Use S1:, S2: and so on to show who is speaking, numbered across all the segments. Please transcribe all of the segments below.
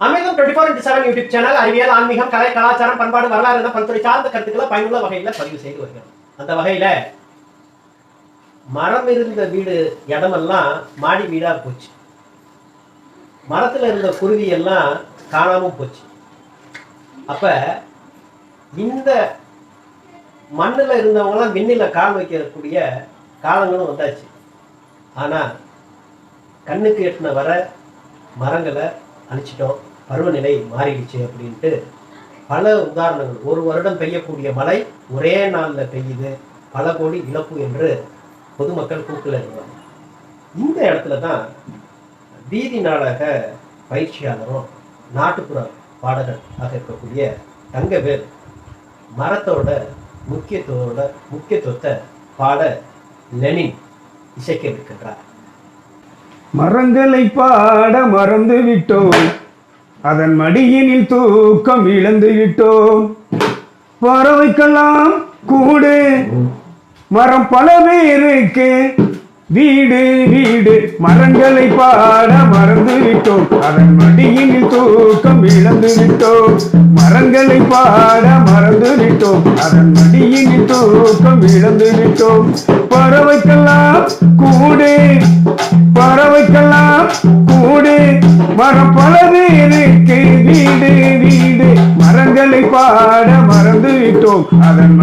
S1: அமிர்தம் twenty four into seven YouTube channel அறிவியல் ஆன்மீகம் கலை கலாச்சாரம் பண்பாடு வரலாறு என பல்துறை சார்ந்த கருத்துக்களை பயனுள்ள வகையில் பதிவு செய்து வருகிறோம். அந்த வகையில மரம் இருந்த வீடு இடமெல்லாம் மாடி வீடா போச்சு. மரத்துல இருந்த குருவி எல்லாம் காணாம போச்சு. அப்ப இந்த மண்ணுல இருந்தவங்களாம் விண்ணில் கால் வைக்கக்கூடிய காலங்களும் வந்தாச்சு. ஆனா கண்ணுக்கு எட்டின வர மரங்களை அழிச்சிட்டோம். பருவநிலை மாறிடுச்சு அப்படின்ட்டு பல உதாரணங்கள். ஒரு வருடம் பெய்யக்கூடிய மழை ஒரே நாளில் பெய்யுது. பல கோடி இழப்பு என்று பொதுமக்கள் கூப்பில் இருந்தாங்க இந்த இடத்துல தான் வீதி நாடக பயிற்சியாளரும் நாட்டுப்புற பாடகர் ஆக இருக்கக்கூடிய தங்கவேல் மரத்தோட முக்கியத்துவோட முக்கியத்துவத்தை பாட லெனின் இசைக்க இருக்கின்றார்.
S2: மரங்களை பாட மறந்து விட்டோம். அதன் மடியினில் தூக்கம் இழந்து விட்டோம். பறவைக்கெல்லாம் கூடு. மரம் பல பேருக்கு வீடு வீடு மரங்களை பாட மறந்து விட்டோம் அதன் மடியினில் தூக்கம் இழந்து விட்டோம் மரங்களை பாட மறந்து விட்டோம் அதன் மடியினில் தூக்கம் இழந்து விட்டோம் பறவைக்கெல்லாம் கூடு பறவைக்கெல்லாம் கூடு. மரம் பல பேருக்கு வீடு வீடு மரங்களை பாட மறந்து விட்டோம் அதன்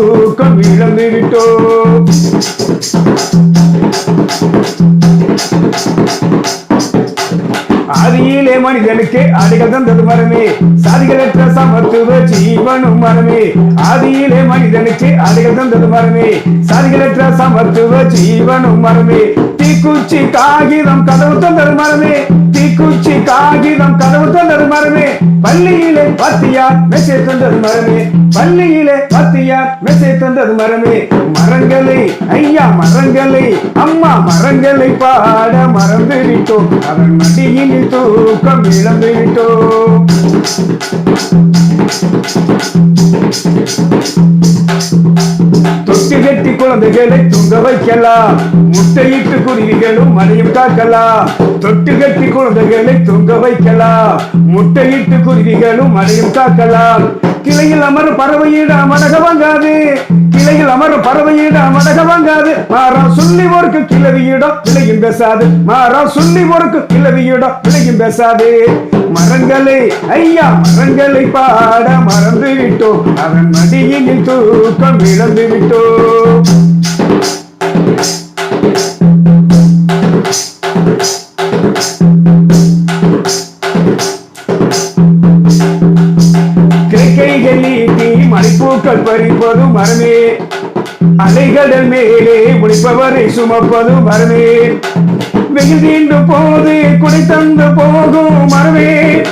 S2: தூக்கம் இழந்து விட்டோம் ஆதியிலே மனிதனுக்கு அடிகள் தந்தது மரமே. சாதிகளற்ற சமத்துவ ஜீவனும் மரமே. ஆதியிலே மனிதனுக்கு அடிகள் தந்தது மரமே. சாதிகளற்ற சமத்துவ ஜீவனும் மரமே. தீக்குச்சி காகிதம் கதவு தந்தது மரமே. குச்சி காகிதம் கதவு தந்தது மரமே. பள்ளியிலே பத்தியார் மெசேஜ் தந்தது மரமே. பள்ளியிலே பத்தியார் மெசேஜ் தந்தது மரமே. மரங்களை ஐயா மரங்களை அம்மா மரங்களை பாட மறந்து விட்டோம் அவன் மடியில் தூக்கம் இழந்து விட்டோம் Thank you. குழந்தைகளை தூங்க வைக்கலாம். முட்டையிட்டு குருவிகளும் மழையும் காக்கலாம். தொட்டு கட்டி குழந்தைகளை தூங்க வைக்கலாம். முட்டையிட்டு குருவிகளும் மழையும் காக்கலாம். கிளையில் அமர பறவையிட மடக வாங்காது. கிளையில் அமர பறவையிட மடக வாங்காது. மாறா சொல்லி ஒருக்கு கிளவியிடம் விலையும் பேசாது. மாறா சொல்லி ஒருக்கு கிளவியிடம் விலையும் பேசாது. மரங்களை ஐயா மரங்களை பாட மறந்து விட்டோம் அதன் மடியில் தூக்கம் இழந்து விட்டோம் பூக்கள் பறிப்பதும் மரமே. அலைகடல் மேலே முடிப்பவரை சுமப்பதும் மரமே. வெகு தீண்டு போது குடை தந்து போகும் மரமே.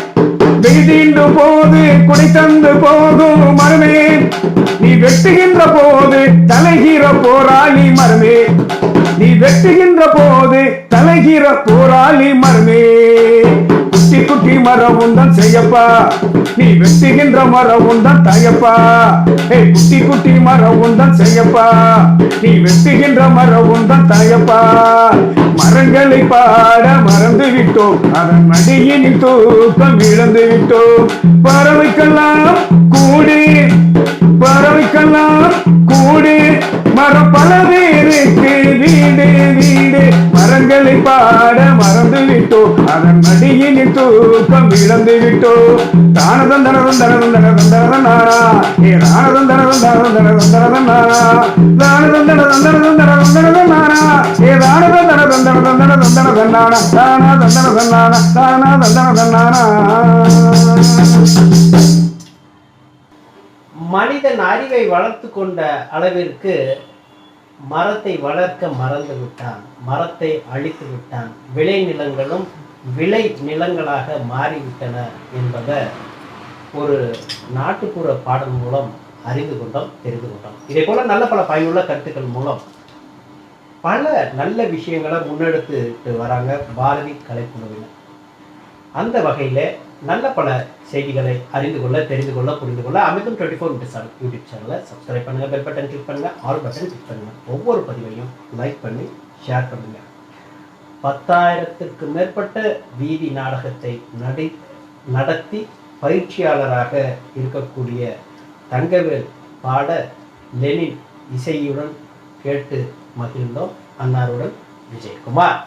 S2: வெகு தீண்டு போது குடை தந்து போகும் மரமே. நீ வெட்டுகின்ற போது தலைகிற போராளி மரமே. நீ வெட்டுகின்ற போது தலைகிற போராளி மரமே. குட்டி குட்டி மரம் செய்யப்பா. நீ வெட்டுகின்ற மரம் உந்தன் தாயப்பா. ஏய் குட்டி குட்டி மரம் உந்தன் செய்யப்பா. நீ வெட்டுகின்ற மரம் உந்தன் தாயப்பா. மரங்களை பாட மறந்து விட்டோம் அதன் மடியில் தூக்கம் இழந்து விட்டோம் பறவைக்கெல்லாம் கூடு. பறவைக்கெல்லாம் கூடு. மரம் பல பேருக்கு வீடு வீடு. மரங்களை பாட அதன் மடியில் தூக்கம் இழந்து விட்டோ தானதம் தனதம் தனதம் தனதம் தனதம் ஏ தானதம் தனதம் தனதம் தனதம் தனதம் நானா தானதம் தனதம் தனதம் தனதம் தனதம் ஏ தானதம் தனதம் தனதம் தனதம் தனதம் தானா தந்தன தன்னானா தானா தந்தன தன்னானா
S1: மனிதன் அறிவை வளர்த்து கொண்ட அளவிற்கு மரத்தை வளர்க்க மறந்து விட்டான் மரத்தை அழித்து விட்டான் விளைநிலங்களும் விளை நிலங்களாக மாறிவிட்டன என்பதை ஒரு நாட்டுப்புற பாடல் மூலம் அறிந்து கொண்டோம் தெரிந்து கொண்டோம். இதே போல நல்ல பல பயனுள்ள கருத்துக்கள் மூலம் பல நல்ல விஷயங்களை முன்னெடுத்துட்டு வராங்க பாரதி கலைக்குழுவினர். அந்த வகையில் நல்ல பல செய்திகளை அறிந்து கொள்ள தெரிந்து கொள்ள புரிந்து கொள்ள அமைக்கும் டுவெண்ட்டி ஃபோர் இன்ட்டு யூடியூப் சேனலில் சப்ஸ்கிரைப் பண்ணுங்கள் பெல் பட்டன் கிளிக் பண்ணுங்கள் ஆல் பட்டன் கிளிக் பண்ணுங்கள் ஒவ்வொரு பதிவையும் லைக் பண்ணி ஷேர் பண்ணுங்கள் பத்தாயிரத்திற்கு மேற்பட்ட வீதி நாடகத்தை நடி நடத்தி பயிற்சியாளராக இருக்கக்கூடிய தங்கவேல் பாட லெனின் இசையுடன் கேட்டு மகிழ்ந்தோம். அன்னாருடன் விஜயகுமார்.